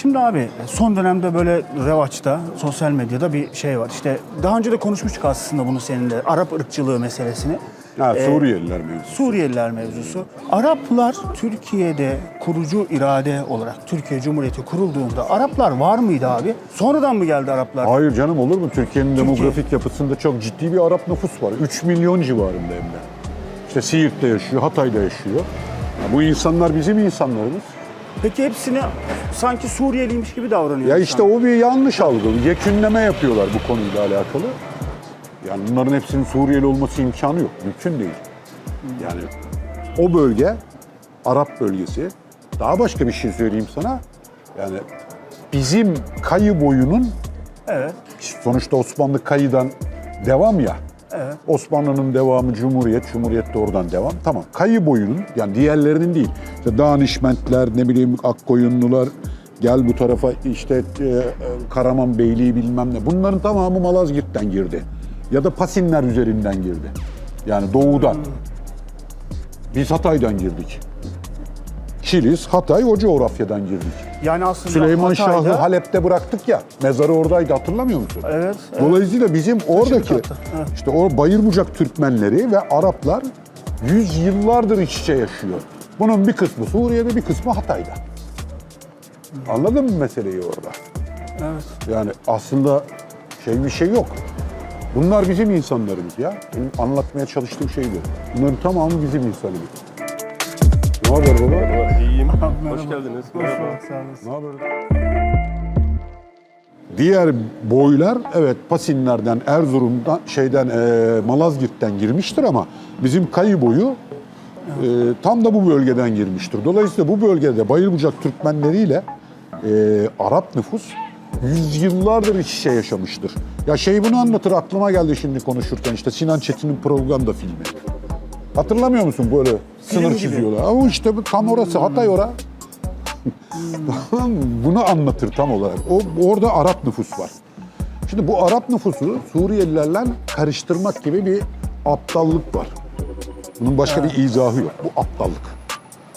Şimdi abi son dönemde böyle revaçta sosyal medyada bir şey var. İşte daha önce de konuşmuştuk aslında bunu seninle. Arap ırkçılığı meselesini. Ha, Ee, Suriyeliler mevzusu. Suriyeliler mevzusu. Araplar Türkiye'de kurucu irade olarak Türkiye Cumhuriyeti kurulduğunda Araplar var mıydı abi? Sonradan mı geldi Araplar? Hayır canım olur mu? Türkiye'nin demografik yapısında çok ciddi bir Arap nüfus var. 3 milyon civarında hem de. İşte Siirt'te yaşıyor, Hatay'da yaşıyor. Ya bu insanlar bizim insanlarımız. Peki hepsini sanki Suriyeliymiş gibi davranıyor. Ya işte o bir yanlış algı. Yekünleme yapıyorlar bu konuyla alakalı. Yani bunların hepsinin Suriyeli olması imkanı yok. Mümkün değil. Yani o bölge, Arap bölgesi. Daha başka bir şey söyleyeyim sana. Yani bizim kayı boyunun Evet. sonuçta Osmanlı kayıdan devam ya. Evet. Osmanlı'nın devamı Cumhuriyet, Cumhuriyet de oradan devam. Tamam. Kayı boyunun yani diğerlerinin değil. İşte Danişmentler, ne bileyim Akkoyunlular, gel bu tarafa işte e, e, Karaman Beyliği bilmem ne. Bunların tamamı Malazgirt'ten girdi. Ya da Pasinler üzerinden girdi. Yani doğudan. Biz Hatay'dan girdik. Kilis, Hatay o coğrafyadan girdik. Yani aslında Süleyman Şah'ı Hatay'da- Halep'te bıraktık ya. Mezarı oradaydı hatırlamıyor musun? Evet. evet. Dolayısıyla bizim oradaki evet. işte o Bayırbucak Türkmenleri ve Araplar yüz yıllardır iç içe yaşıyor. Bunun bir kısmı Suriye'de bir kısmı Hatay'da. Anladın mı meseleyi orada? Evet. Yani aslında şey bir şey yok. Bunlar bizim insanlarımız ya. Benim anlatmaya çalıştığım şey bu. Bunların tamamı bizim insanımız. Ne haber baba? İyiyim. Merhaba. Hoş geldiniz. Hoş Merhaba. bulduk, sağ olasın. Ne haber? Diğer boylar evet Pasinler'den, Erzurum'dan, şeyden e, Malazgirt'ten girmiştir ama bizim kayı boyu e, tam da bu bölgeden girmiştir. Dolayısıyla bu bölgede Bayırbucak Türkmenleriyle e, Arap nüfus yüzyıllardır iç içe yaşamıştır. Ya şey bunu anlatır aklıma geldi şimdi konuşurken işte Sinan Çetin'in propaganda filmi. Hatırlamıyor musun böyle sınır gibi. çiziyorlar. Ama işte bu tam orası Hatay ora. Bunu anlatır tam olarak. O orada Arap nüfus var. Şimdi bu Arap nüfusu Suriyelilerle karıştırmak gibi bir aptallık var. Bunun başka bir izahı yok. Bu aptallık.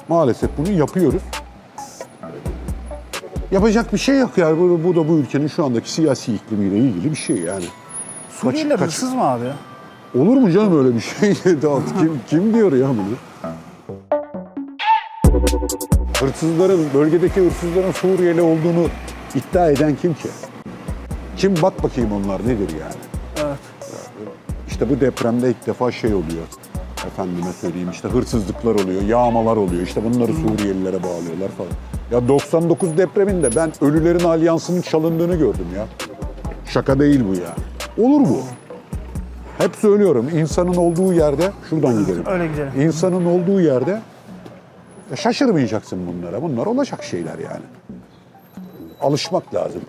Maalesef bunu yapıyoruz. Yapacak bir şey yok yani. Bu, bu da bu ülkenin şu andaki siyasi iklimiyle ilgili bir şey yani. Suriyeliler kaç- hırsız mı abi? Olur mu canım öyle bir şey? kim, kim diyor ya bunu? Hırsızların, bölgedeki hırsızların Suriyeli olduğunu iddia eden kim ki? Kim bak bakayım onlar nedir yani? Evet. İşte bu depremde ilk defa şey oluyor. Efendime söyleyeyim işte hırsızlıklar oluyor, yağmalar oluyor. İşte bunları Suriyelilere bağlıyorlar falan. Ya 99 depreminde ben ölülerin alyansının çalındığını gördüm ya. Şaka değil bu ya. Olur bu. Hep söylüyorum insanın olduğu yerde, şuradan gidelim. Öyle gidelim. İnsanın olduğu yerde şaşırmayacaksın bunlara. Bunlar olacak şeyler yani. Alışmak lazım.